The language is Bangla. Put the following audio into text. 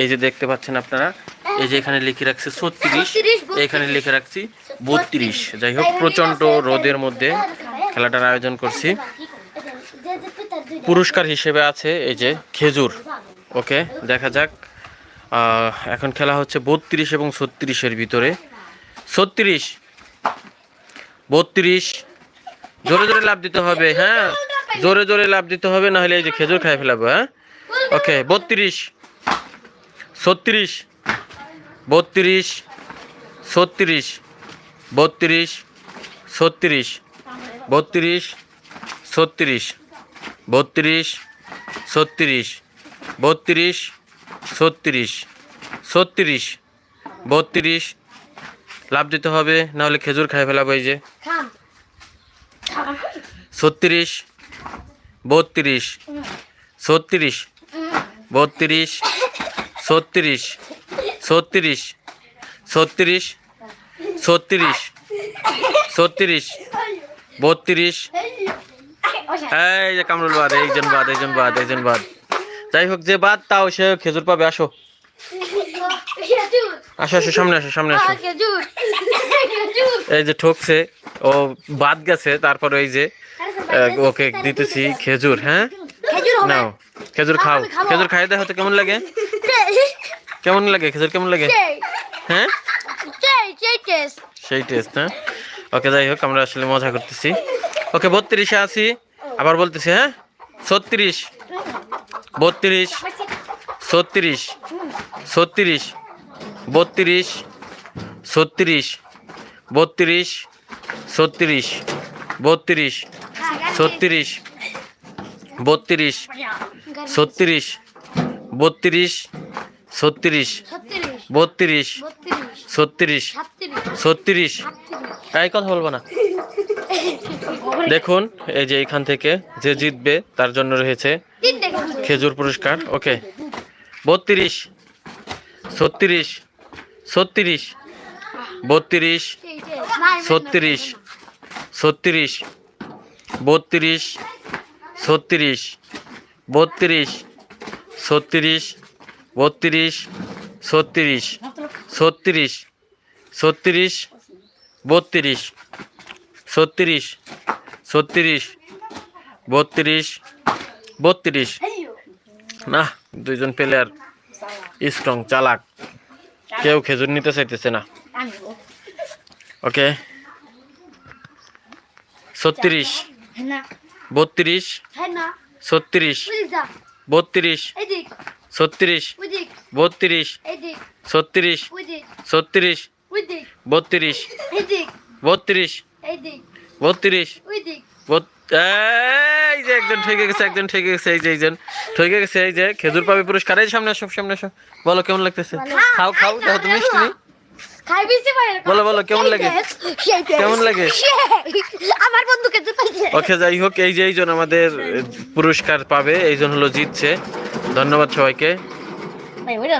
এই যে দেখতে পাচ্ছেন আপনারা এই যে এখানে লিখে রাখছে ছত্রিশ 36, এখানে লিখে রাখছি বত্রিশ। যাই হোক প্রচণ্ড রোদের মধ্যে খেলাটার আয়োজন করছি। পুরস্কার হিসেবে আছে এই যে খেজুর। ওকে দেখা যাক। এখন খেলা হচ্ছে বত্রিশ এবং ছত্রিশের ভিতরে। ছত্রিশ। বত্রিশ। জোরে জোরে লাভ দিতে হবে হ্যাঁ? জোরে জোরে লাভ দিতে হবে না হলে এই যে খেজুর খাই ফেলাবো হ্যাঁ? ওকে বত্রিশ। ছত্রিশ বত্রিশ ছত্রিশ বত্রিশ ছত্রিশ বত্রিশ ছত্রিশ বত্রিশ ছত্রিশ বত্রিশ ছত্রিশ ছত্রিশ বত্রিশ। লাভ দিতে হবে নাহলে খেজুর খাই ফেলাবো এই যে। ছত্রিশ বত্রিশ ছত্রিশ বত্রিশ ছত্রিশ ছত্রিশ ছত্রিশ ছত্রিশ ছত্রিশ বত্রিশ। এই যে কামরুল বাদ একজন বাদ একজন বাদ একজন বাদ। যাই হোক যে বাদ তাও সে খেজুর পাবে আসো। আসো আসো সামনে আসো সামনে আসো। এই যে ঠকছে ও বাদ গেছে তারপর এই যে ওকে দিতেছি খেজুর হ্যাঁ? খেজুর নাও খেজুর খাও। খেজুর খাই দেখো তো কেমন লাগে। কেমন লাগে? খেজুর কেমন লাগে? হ্যাঁ? সেই টেস্ট হ্যাঁ? ওকে যাই হোক আমরা আসলে মজা করতেছি। ওকে বত্রিশে আছি। আবার বলতেছি হ্যাঁ? ছত্রিশ। বত্রিশ। ছত্রিশ। ছত্রিশ। বত্রিশ। ছত্রিশ। বত্রিশ। ছত্রিশ। বত্রিশ। ছত্রিশ। বত্রিশ। ছত্রিশ। বত্রিশ। ছত্রিশ বত্রিশ ছত্রিশ ছত্রিশ। এই কথা বলব না। দেখুন এই যে এখান থেকে যে জিতবে তার জন্য রয়েছে খেজুর পুরস্কার ওকে। বত্রিশ ছত্রিশ ছত্রিশ বত্রিশ ছত্রিশ ছত্রিশ বত্রিশ ছত্রিশ বত্রিশ ছত্রিশ বত্রিশ, ছত্রিশ ছত্রিশ ছত্রিশ, বত্রিশ, ছত্রিশ ছত্রিশ, বত্রিশ বত্রিশ। না, দুইজন প্লেয়ার স্ট্রং চালাক। কেউ খেজুর নিতে চাইতেছে না। ওকে। ছত্রিশ, বত্রিশ ছত্রিশ বত্রিশ, ছত্রিশ বত্রিশ ছত্রিশ ছত্রিশ বত্রিশ বত্রিশ বত্রিশ এই যে একজন ঠকে গেছে একজন ঠকে গেছে এই যে এইজন ঠকে গেছে এই যে খেজুর পাবে পুরস্কার এই সামনে সব সামনে সব বলো কেমন লাগতেছে? খাও খাও দেখো তুমি মিষ্টি বলো, বলো, কেমন লাগে? কেমন লাগে? আমার বন্ধুকে তো পাইছে ওকে যাই হোক এই যে এইজন আমাদের পুরস্কার পাবে এইজন হলো জিতছে। ধন্যবাদ সবাইকে। Wait, we don't.